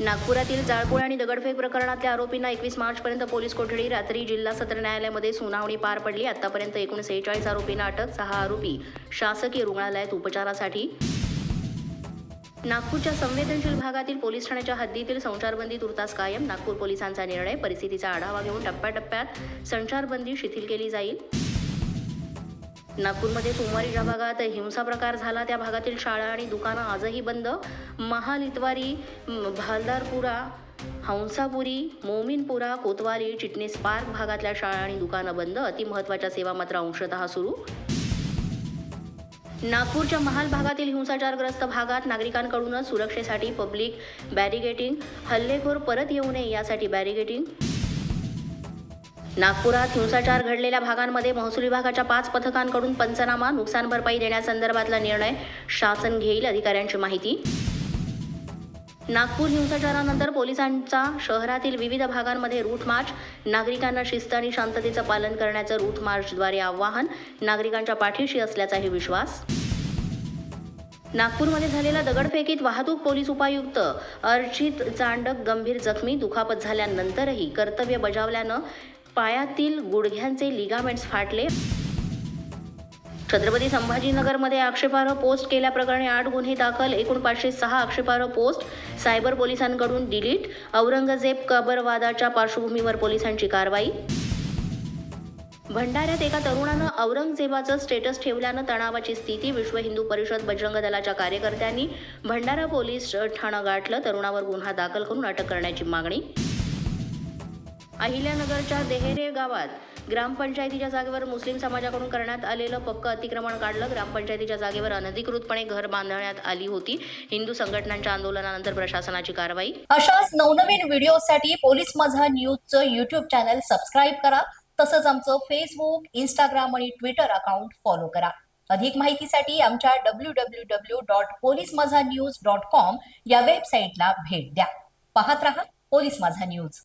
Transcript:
नागपुरातील जाळपोळ आणि दगडफेक प्रकरणातल्या आरोपींना एकवीस मार्चपर्यंत पोलीस कोठडी रात्री जिल्हा सत्र न्यायालयामध्ये सुनावणी पार पडली. आतापर्यंत एकूण सेहेचाळीस आरोपींना अटक सहा आरोपी शासकीय रुग्णालयात उपचारासाठी. नागपूरच्या संवेदनशील भागातील पोलीस ठाण्याच्या हद्दीतील संचारबंदी तुर्तास कायम. नागपूर पोलिसांचा निर्णय परिस्थितीचा आढावा घेऊन टप्प्याटप्प्यात संचारबंदी शिथिल केली जाईल. नागपूरमध्ये सोमवारी ज्या भागात हिंसा प्रकार झाला. त्या भागातील शाळा आणि दुकानं आजही बंद. महाल इतवारी भालदारपुरा हंसापुरी मोमीनपुरा कोतवाली चिटणीस पार्क भागातल्या शाळा आणि दुकानं बंद. अतिमहत्वाच्या सेवा मात्र अंशतः सुरू. नागपूरच्या महाल भागातील हिंसाचारग्रस्त भागात नागरिकांकडूनच सुरक्षेसाठी पब्लिक बॅरिगेटिंग हल्लेखोर परत येऊ नये यासाठी बॅरिगेटिंग नागपुरात हिंसाचार घडलेल्या भागांमध्ये महसूल विभागाच्या पाच पथकांकडून पंचनामा नुकसान भरपाई देण्यासंदर्भातला निर्णय शासन घेईल अधिकाऱ्यांची माहिती. नागपूर हिंसाचारानंतर पोलिसांचा शहरातील विविध भागांमध्ये रूट मार्च नागरिकांना शिस्त आणि शांततेचं पालन करण्याचं रूट मार्चद्वारे आवाहन नागरिकांच्या पाठीशी असल्याचाही विश्वास. नागपूरमध्ये झालेल्या दगडफेकीत वाहतूक पोलीस उपायुक्त अर्चित चांडक गंभीर जखमी दुखापत झाल्यानंतरही कर्तव्य बजावल्यानं पायातील गुडघ्यांचे लिगामेंट्स फाटले. छत्रपती संभाजीनगरमध्ये आक्षेपार्ह पोस्ट केल्याप्रकरणी आठ गुन्हे दाखल एकूण पाचशे सहा आक्षेपार्ह पोस्ट सायबर पोलिसांकडून डिलीट औरंगजेब कबरवादाच्या पार्श्वभूमीवर पोलिसांची कारवाई. भंडाऱ्यात एका तरुणानं औरंगजेबाचं स्टेटस ठेवल्यानं तणावाची स्थिती विश्व हिंदू परिषद बजरंग दलाच्या कार्यकर्त्यांनी भंडारा पोलीस ठाणं गाठलं तरुणावर गुन्हा दाखल करून अटक करण्याची मागणी. अहिल्यानगरच्या देहेरे गावात ग्रामपंचायतीच्या जागेवर मुस्लिम समाजाकडून करण्यात आलेलं पक्क अतिक्रमण काढलं. ग्रामपंचायतीच्या जागेवर अनधिकृतपणे घर बांधण्यात आली होती. हिंदू संघटनांच्या आंदोलनानंतर प्रशासनाची कारवाई. अशाच नवनवीन व्हिडिओसाठी पोलीस माझा न्यूजचं युट्यूब चॅनल सबस्क्राईब करा. तसंच आमचं फेसबुक इंस्टाग्राम आणि ट्विटर अकाउंट फॉलो करा. अधिक माहितीसाठी आमच्या W W W dot police Majha news dot com या वेबसाईटला भेट द्या. पाहत रहा पोलीस माझा न्यूज